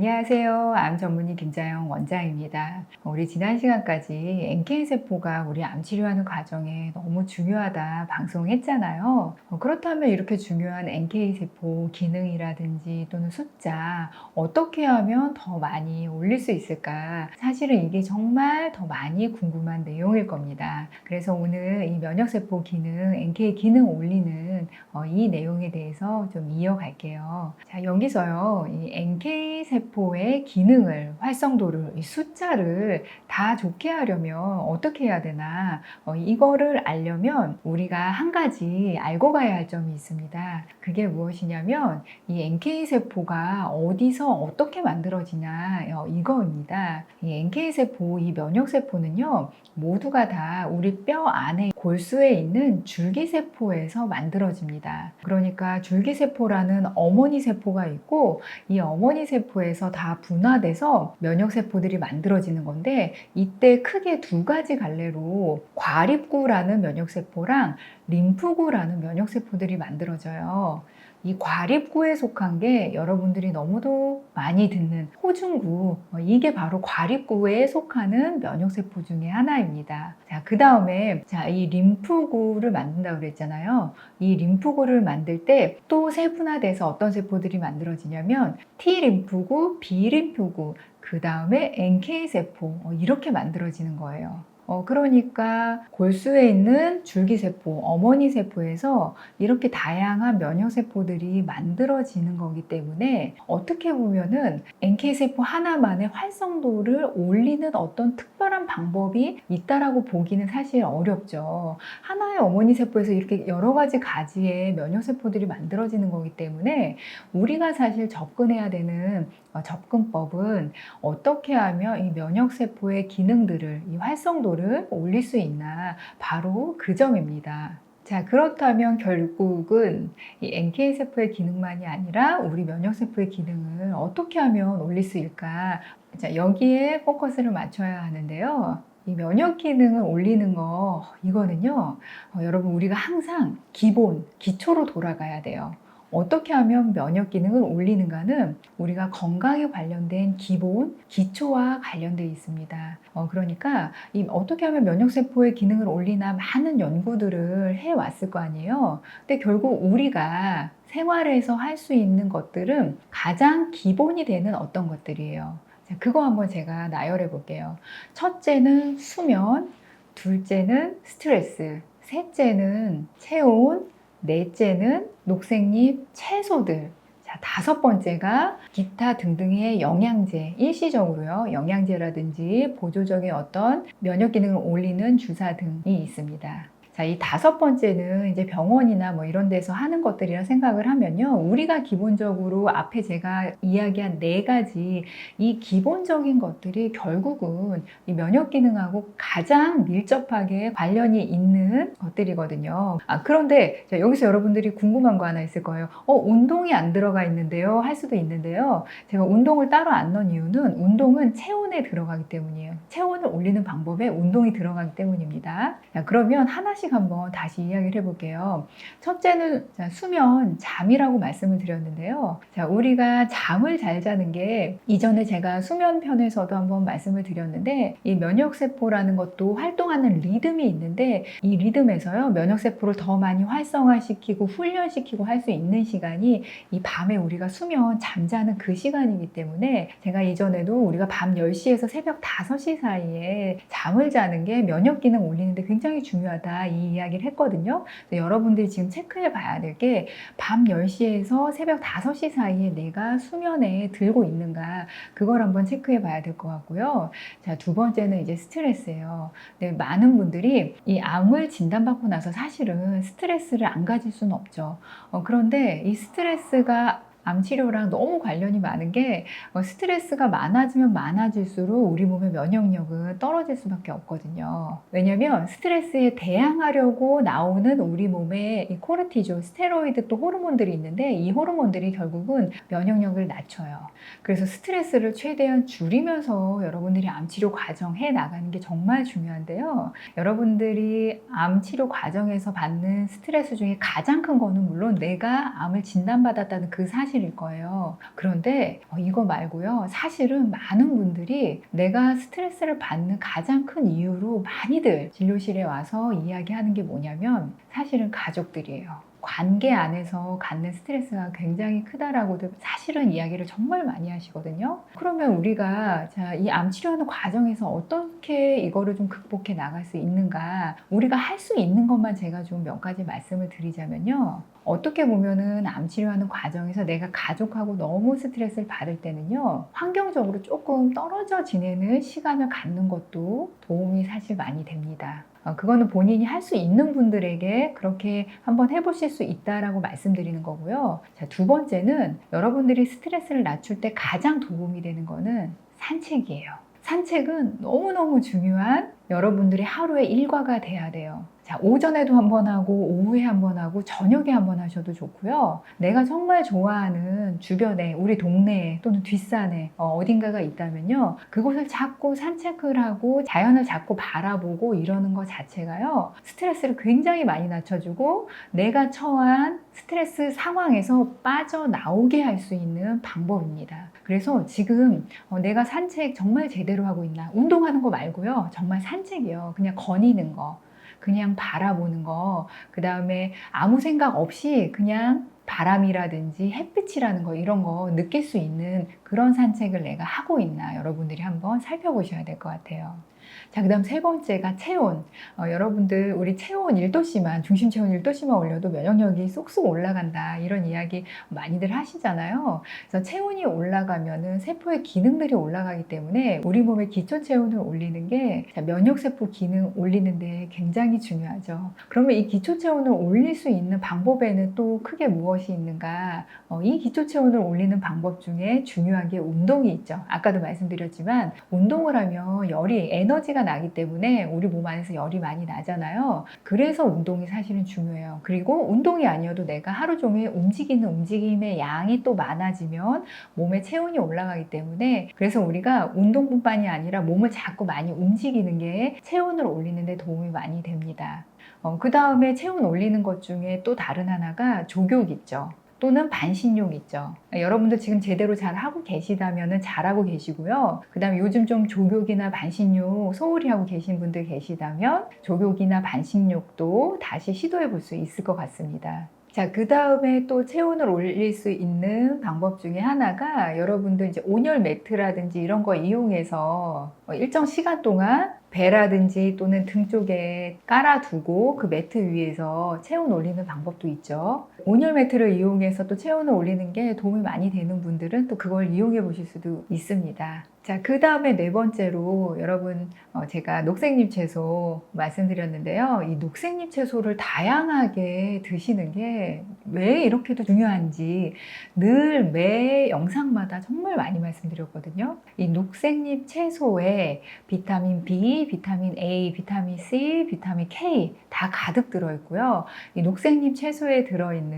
안녕하세요. 암 전문의 김자영 원장입니다. 우리 지난 시간까지 NK세포가 우리 암 치료하는 과정에 너무 중요하다 방송했잖아요. 어, 그렇다면 이렇게 중요한 NK세포 기능이라든지 또는 숫자 어떻게 하면 더 많이 올릴 수 있을까? 사실은 이게 정말 더 많이 궁금한 내용일 겁니다. 그래서 오늘 이 면역세포 기능, NK 기능 올리는 어, 이 내용에 대해서 좀 이어갈게요. 자, 여기서요, 이 NK 세포 의 기능을, 활성도를, 이 숫자를 다 좋게 하려면 어떻게 해야 되나, 어, 이거를 알려면 우리가 한 가지 알고 가야 할 점이 있습니다. 그게 무엇이냐면, 이 NK 세포가 어디서 어떻게 만들어지냐, 어, 이거입니다. 이 NK 세포, 이 면역 세포는요, 모두가 다 우리 뼈 안에 골수에 있는 줄기세포에서 만들어집니다. 그러니까 줄기세포라는 어머니 세포가 있고 이 어머니 세포에서 다 분화돼서 면역세포들이 만들어지는 건데 이때 크게 두 가지 갈래로 과립구라는 면역세포랑 림프구라는 면역세포들이 만들어져요. 이 과립구에 속한 게 여러분들이 너무도 많이 듣는 호중구 어, 이게 바로 과립구에 속하는 면역세포 중에 하나입니다. 자, 그 다음에 자, 이 림프구를 만든다고 그랬잖아요. 이 림프구를 만들 때 또 세분화돼서 어떤 세포들이 만들어지냐면 T 림프구, B 림프구, 그 다음에 NK 세포 어, 이렇게 만들어지는 거예요. 어, 그러니까 골수에 있는 줄기세포, 어머니 세포에서 이렇게 다양한 면역세포들이 만들어지는 거기 때문에 어떻게 보면은 NK세포 하나만의 활성도를 올리는 어떤 특별한 방법이 있다라고 보기는 사실 어렵죠. 하나의 어머니 세포에서 이렇게 여러 가지 가지의 면역세포들이 만들어지는 거기 때문에 우리가 사실 접근해야 되는 어, 접근법은 어떻게 하면 이 면역세포의 기능들을, 이 활성도를 올릴 수 있나, 바로 그 점입니다. 자, 그렇다면 결국은 이 NK세포의 기능만이 아니라 우리 면역세포의 기능을 어떻게 하면 올릴 수 있을까? 자, 여기에 포커스를 맞춰야 하는데요. 이 면역 기능을 올리는 거, 이거는요, 어, 여러분, 우리가 항상 기본, 기초로 돌아가야 돼요. 어떻게 하면 면역 기능을 올리는가는 우리가 건강에 관련된 기본 기초와 관련되어 있습니다. 어, 그러니까 이 어떻게 하면 면역 세포의 기능을 올리나 많은 연구들을 해 왔을 거 아니에요. 근데 결국 우리가 생활에서 할 수 있는 것들은 가장 기본이 되는 어떤 것들이에요. 자, 그거 한번 제가 나열해 볼게요. 첫째는 수면, 둘째는 스트레스, 셋째는 체온, 넷째는 녹색잎 채소들. 자, 다섯 번째가 기타 등등의 영양제, 일시적으로요. 영양제라든지 보조적인 어떤 면역 기능을 올리는 주사 등이 있습니다. 자, 이 다섯 번째는 이제 병원이나 뭐 이런 데서 하는 것들이라 생각을 하면요. 우리가 기본적으로 앞에 제가 이야기한 네 가지 이 기본적인 것들이 결국은 이 면역 기능하고 가장 밀접하게 관련이 있는 것들이거든요. 아, 그런데 자, 여기서 여러분들이 궁금한 거 하나 있을 거예요. 어, 운동이 안 들어가 있는데요. 할 수도 있는데요. 제가 운동을 따로 안 넣은 이유는 운동은 체온에 들어가기 때문이에요. 체온을 올리는 방법에 운동이 들어가기 때문입니다. 자, 그러면 하나씩 한번 다시 이야기를 해볼게요. 첫째는 자, 수면, 잠이라고 말씀을 드렸는데요. 자, 우리가 잠을 잘 자는 게 이전에 제가 수면 편에서도 한번 말씀을 드렸는데 이 면역세포라는 것도 활동하는 리듬이 있는데 이 리듬에서요 면역세포를 더 많이 활성화시키고 훈련시키고 할 수 있는 시간이 이 밤에 우리가 수면 잠자는 그 시간이기 때문에 제가 이전에도 우리가 밤 10시에서 새벽 5시 사이에 잠을 자는 게 면역 기능 올리는데 굉장히 중요하다 이 이야기를 했거든요. 여러분들이 지금 체크해 봐야 될 게 밤 10시에서 새벽 5시 사이에 내가 수면에 들고 있는가 그걸 한번 체크해 봐야 될 것 같고요. 자, 두 번째는 이제 스트레스예요. 네, 많은 분들이 이 암을 진단받고 나서 사실은 스트레스를 안 가질 수는 없죠. 어, 그런데 이 스트레스가 암 치료랑 너무 관련이 많은 게 어, 스트레스가 많아지면 많아질수록 우리 몸의 면역력은 떨어질 수밖에 없거든요. 왜냐하면 스트레스에 대항하려고 나오는 우리 몸의 이 코르티졸, 스테로이드 또 호르몬들이 있는데 이 호르몬들이 결국은 면역력을 낮춰요. 그래서 스트레스를 최대한 줄이면서 여러분들이 암 치료 과정 해 나가는 게 정말 중요한데요. 여러분들이 암 치료 과정에서 받는 스트레스 중에 가장 큰 거는 물론 내가 암을 진단받았다는 그 사실 사실일 거예요. 그런데 어, 이거 말고요. 사실은 많은 분들이 내가 스트레스를 받는 가장 큰 이유로 많이들 진료실에 와서 이야기하는 게 뭐냐면 사실은 가족들이에요. 관계 안에서 갖는 스트레스가 굉장히 크다라고도 사실은 이야기를 정말 많이 하시거든요. 그러면 우리가 자, 이 암 치료하는 과정에서 어떻게 이거를 좀 극복해 나갈 수 있는가? 우리가 할 수 있는 것만 제가 좀 몇 가지 말씀을 드리자면요. 어떻게 보면은 암 치료하는 과정에서 내가 가족하고 너무 스트레스를 받을 때는요. 환경적으로 조금 떨어져 지내는 시간을 갖는 것도 도움이 사실 많이 됩니다. 어, 그거는 본인이 할 수 있는 분들에게 그렇게 한번 해보실 수 있다라고 말씀드리는 거고요. 자, 두 번째는 여러분들이 스트레스를 낮출 때 가장 도움이 되는 거는 산책이에요. 산책은 너무너무 중요한 여러분들이 하루의 일과가 돼야 돼요. 자, 오전에도 한 번 하고, 오후에 한 번 하고, 저녁에 한 번 하셔도 좋고요. 내가 정말 좋아하는 주변에, 우리 동네에 또는 뒷산에 어, 어딘가가 있다면요. 그곳을 자꾸 산책을 하고, 자연을 자꾸 바라보고 이러는 것 자체가요. 스트레스를 굉장히 많이 낮춰주고, 내가 처한 스트레스 상황에서 빠져나오게 할 수 있는 방법입니다. 그래서 지금 어, 내가 산책 정말 제대로 하고 있나? 운동하는 거 말고요. 정말 산책이요. 그냥 거니는 거. 그냥 바라보는 거, 그 다음에 아무 생각 없이 그냥 바람이라든지 햇빛이라는 거 이런 거 느낄 수 있는 그런 산책을 내가 하고 있나 여러분들이 한번 살펴보셔야 될 것 같아요. 자, 그 다음 세 번째가 체온. 어, 여러분들, 우리 체온 1도씨만, 중심 체온 1도씨만 올려도 면역력이 쏙쏙 올라간다. 이런 이야기 많이들 하시잖아요. 그래서 체온이 올라가면은 세포의 기능들이 올라가기 때문에 우리 몸의 기초 체온을 올리는 게 자, 면역세포 기능 올리는데 굉장히 중요하죠. 그러면 이 기초 체온을 올릴 수 있는 방법에는 또 크게 무엇이 있는가? 어, 이 기초 체온을 올리는 방법 중에 중요한 게 운동이 있죠. 아까도 말씀드렸지만 운동을 하면 열이 에너지 가 나기 때문에 우리 몸 안에서 열이 많이 나잖아요. 그래서 운동이 사실은 중요해요. 그리고 운동이 아니어도 내가 하루 종일 움직이는 움직임의 양이 또 많아지면 몸의 체온이 올라가기 때문에 그래서 우리가 운동뿐만이 아니라 몸을 자꾸 많이 움직이는 게 체온을 올리는 데 도움이 많이 됩니다. 어, 그 다음에 체온 올리는 것 중에 또 다른 하나가 족욕 있죠. 또는 반신욕 있죠. 여러분들 지금 제대로 잘 하고 계시다면 잘하고 계시고요. 그 다음에 요즘 좀 족욕이나 반신욕 소홀히 하고 계신 분들 계시다면 족욕이나 반신욕도 다시 시도해 볼 수 있을 것 같습니다. 자, 그 다음에 또 체온을 올릴 수 있는 방법 중에 하나가 여러분들 이제 온열 매트라든지 이런 거 이용해서 일정 시간 동안 배라든지 또는 등 쪽에 깔아두고 그 매트 위에서 체온 올리는 방법도 있죠. 온열 매트를 이용해서 또 체온을 올리는 게 도움이 많이 되는 분들은 또 그걸 이용해 보실 수도 있습니다. 자, 그 다음에 네 번째로 여러분 어, 제가 녹색잎 채소 말씀드렸는데요. 이 녹색잎 채소를 다양하게 드시는 게 왜 이렇게도 중요한지 늘 매 영상마다 정말 많이 말씀드렸거든요. 이 녹색잎 채소에 비타민 B, 비타민 A, 비타민 C, 비타민 K 다 가득 들어있고요. 이 녹색잎 채소에 들어있는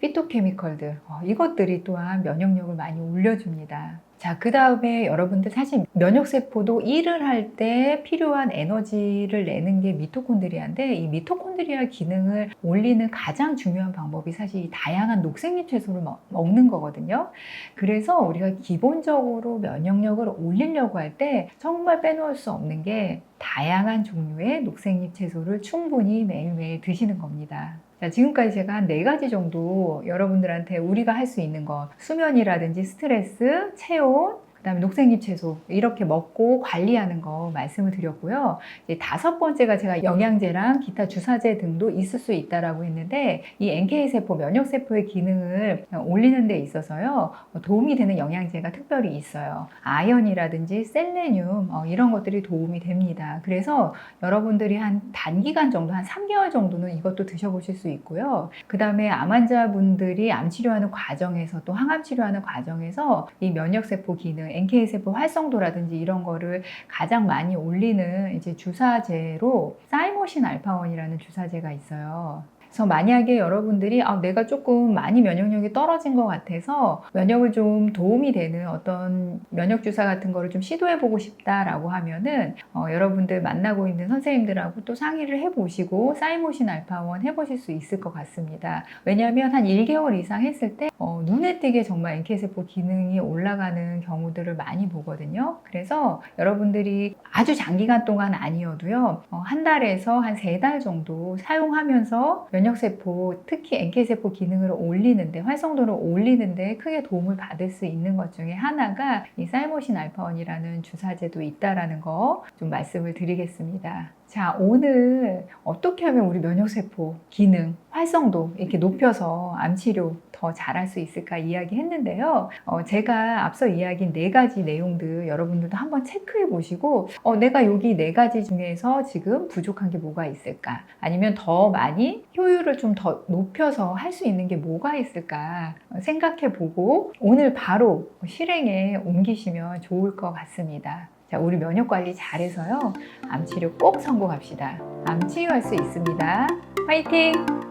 피토케미컬들, 어, 이것들이 또한 면역력을 많이 올려줍니다. 자, 그 다음에 여러분들 사실 면역세포도 일을 할 때 필요한 에너지를 내는 게 미토콘드리아인데 이 미토콘드리아 기능을 올리는 가장 중요한 방법이 사실 이 다양한 녹색잎 채소를 먹, 먹는 거거든요. 그래서 우리가 기본적으로 면역력을 올리려고 할 때 정말 빼놓을 수 없는 게 다양한 종류의 녹색잎 채소를 충분히 매일매일 드시는 겁니다. 자, 지금까지 제가 한 네 가지 정도 여러분들한테 우리가 할 수 있는 것, 수면이라든지 스트레스, 체온, 그다음에 녹색잎 채소 이렇게 먹고 관리하는 거 말씀을 드렸고요. 다섯 번째가 제가 영양제랑 기타 주사제 등도 있을 수 있다라고 했는데 이 NK 세포 면역 세포의 기능을 올리는 데 있어서요 도움이 되는 영양제가 특별히 있어요. 아연이라든지 셀레늄 어, 이런 것들이 도움이 됩니다. 그래서 여러분들이 한 단기간 정도 한 3개월 정도는 이것도 드셔보실 수 있고요. 그 다음에 암 환자분들이 암 치료하는 과정에서 또 항암 치료하는 과정에서 이 면역 세포 기능 NK 세포 활성도라든지 이런 거를 가장 많이 올리는 이제 주사제로 사이모신 알파원이라는 주사제가 있어요. 그래서 만약에 여러분들이 아, 내가 조금 많이 면역력이 떨어진 것 같아서 면역을 좀 도움이 되는 어떤 면역 주사 같은 거를 좀 시도해 보고 싶다라고 하면은 어, 여러분들 만나고 있는 선생님들하고 또 상의를 해 보시고 사이모신 알파원 해 보실 수 있을 것 같습니다. 왜냐하면 한 1개월 이상 했을 때 어, 눈에 띄게 정말 NK세포 기능이 올라가는 경우들을 많이 보거든요. 그래서 여러분들이 아주 장기간 동안 아니어도요, 어, 한 달에서 한 세 달 정도 사용하면서 면역세포, 특히 NK세포 기능을 올리는데, 활성도를 올리는데 크게 도움을 받을 수 있는 것 중에 하나가 이 사이모신 알파원이라는 주사제도 있다라는 거 좀 말씀을 드리겠습니다. 자, 오늘 어떻게 하면 우리 면역세포 기능, 활성도 이렇게 높여서 암치료 더 잘할 수 있을까 이야기했는데요. 어, 제가 앞서 이야기한 네 가지 내용들 여러분들도 한번 체크해 보시고, 어, 내가 여기 네 가지 중에서 지금 부족한 게 뭐가 있을까? 아니면 더 많이 효율 을 좀 더 높여서 할 수 있는 게 뭐가 있을까 어, 생각해 보고 오늘 바로 실행에 옮기시면 좋을 것 같습니다. 자, 우리 면역 관리 잘해서요. 암 치료 꼭 성공합시다. 암 치유할 수 있습니다. 화이팅!